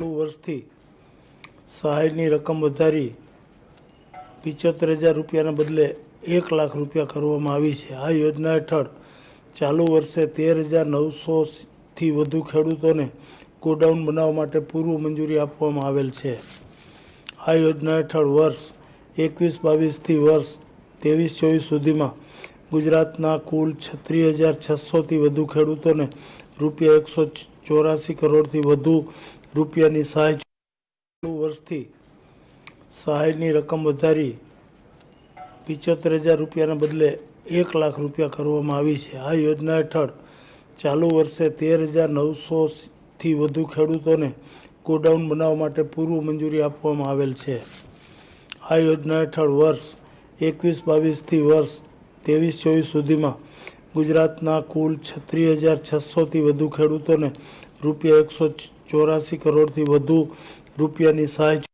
વર્ષથી સહાયની રકમ વધારી પિચોતેર હજાર રૂપિયાના બદલે એક લાખ રૂપિયા કરવામાં આવી છે. આ યોજના હેઠળ ચાલુ વર્ષે તેર હજાર નવસોથી વધુ ખેડૂતોને ગોડાઉન બનાવવા માટે પૂર્વ મંજૂરી આપવામાં આવેલ છે. આ યોજના હેઠળ વર્ષ એકવીસ બાવીસથી વર્ષ ત્રેવીસ ચોવીસ સુધીમાં ગુજરાતના કુલ છત્રીસ હજાર છસોથી વધુ ખેડૂતોને રૂપિયા એકસો ચોરાસી કરોડથી વધુ રૂપિયાની સહાય વર્ષથી સહાયની રકમ વધારી પિચોતેર હજાર રૂપિયાના બદલે એક લાખ રૂપિયા કરવામાં આવી છે. આ યોજના હેઠળ ચાલુ વર્ષે તેર હજાર નવસોથી વધુ ખેડૂતોને ગોડાઉન બનાવવા માટે પૂર્વ મંજૂરી આપવામાં આવેલ છે. આ યોજના હેઠળ વર્ષ એકવીસ બાવીસથી વર્ષ ત્રેવીસ ચોવીસ સુધીમાં ગુજરાતના કુલ છત્રીસ હજાર છસોથી વધુ ખેડૂતોને રૂપિયા એકસો ચોરાસી કરોડથી વધુ રૂપિયાની સહાય